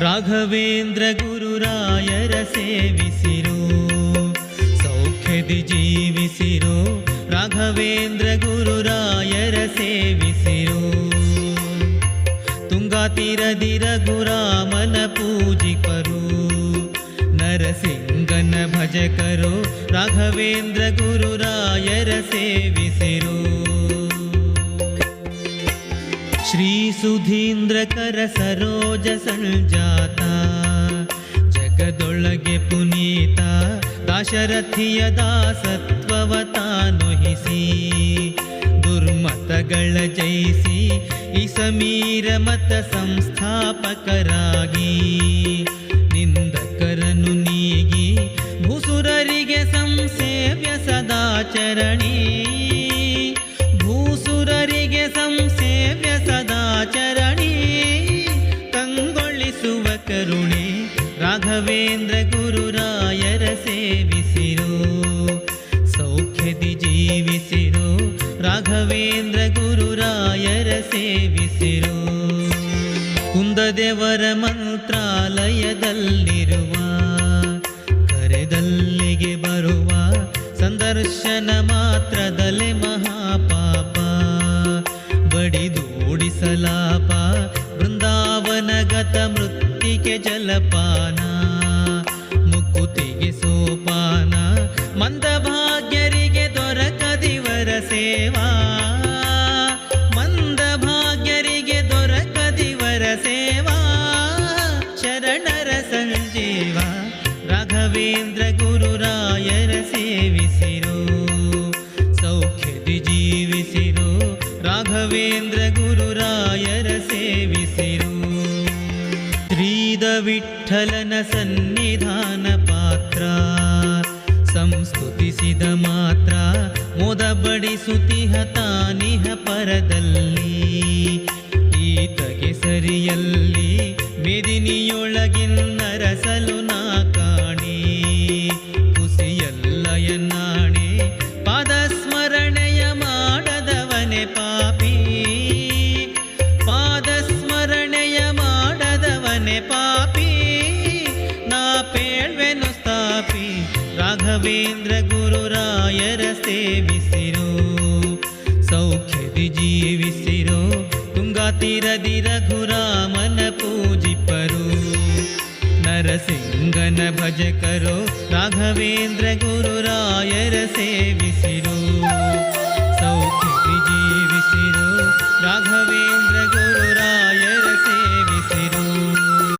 ರಾಘವೇಂದ್ರ ಗುರುರಾಯರ ಸೇವಿಸಿರೋ ಸೌಖ್ಯದಿ ಜೀವಿಸಿರೋ ರಾಘವೇಂದ್ರ ಗುರುರಾಯರ ಸೇವಿಸಿರೋ ತುಂಗಾ ತೀರದಿ ರಘುರಾಮನ ಪೂಜಿಪರು ನರಸಿಂಗನ ಭಜಕರು ರಾಘವೇಂದ್ರ ಗುರುರಾಯರ ಸೇವಿಸಿರು ಶ್ರೀ ಸುಧೀಂದ್ರಕರ ಸರೋಜ ಸಂಜಾತ, ಜಗದೊಳಗೆ ಪುನೀತ, ದಾಶರಥಿಯ ದಾಸತ್ವವ ತಾನುಹಿಸಿ ದುರ್ಮತಗಳ ಜಯಿಸಿ, ಈ ಸಮೀರ ಮತ ಸಂಸ್ಥಾಪಕರಾಗಿ ನಿಂದಕರನು ನೀಗಿ, ಭೂಸುರರಿಗೆ ಸಂಸೇವ್ಯ ಸದಾಚರಣಿ. ರಾಘವೇಂದ್ರ ಗುರುರಾಯರ ಸೇವಿಸಿರು ಸೌಖ್ಯದಿ ಜೀವಿಸಿರು ರಾಘವೇಂದ್ರ ಗುರುರಾಯರ ಸೇವಿಸಿರು. ಕುಂದದೇವರ ಮಂತ್ರಾಲಯದಲ್ಲಿರುವ ಕರೆದಲ್ಲಿಗೆ ಬರುವ ಸಂದರ್ಶನ ಮಾತ್ರದಲ್ಲೇ ಮೃತ್ತಿಗೆ ಜಲಪಾನ, ಮುಕುತಿಗೆ ಸೋಪಾನ, ಮಂದಭಾಗ್ಯರಿಗೆ ದೊರಕದಿವರ ಸೇವಾ, ಮಂದಭಾಗ್ಯರಿಗೆ ದೊರಕದಿವರ ಸೇವಾ, ಶರಣರ ಸಂಜೀವ, ರಾಘವೇಂದ್ರ ಗುರುರಾಯರ ಸೇವಿಸಿರೋ ಸೌಖ್ಯದಿ ಜೀವಿಸಿರೋ, ರಾಘವೇಂದ್ರ ವಿಠಲನ ಸನ್ನಿಧಾನ ಪಾತ್ರ. ಸಂಸ್ಕೃತಿಸಿದ ಮಾತ್ರ ಮೋದ ಬಡಿಸುತಿಹ ತಾನಿಹ ಪರದಲ್ಲಿ. ಈತಗೆ ಸರಿಯಲ್ಲಿ ಮೆದಿನಿಯೊಳಗಿನ್ನರಸಲು ರಾಘವೇಂದ್ರ ಗುರುರಾಯರ ಸೇವಿಸಿರೋ ಸೌಖ್ಯದಿ ಜೀವಿಸಿರೋ ತುಂಗಾತೀರದಿ ರಘುರಾಮನ ಪೂಜಿಪರು ನರಸಿಂಗನ ಭಜಕರೋ ರಾಘವೇಂದ್ರ ಗುರುರಾಯರ ಸೇವಿಸಿರೋ.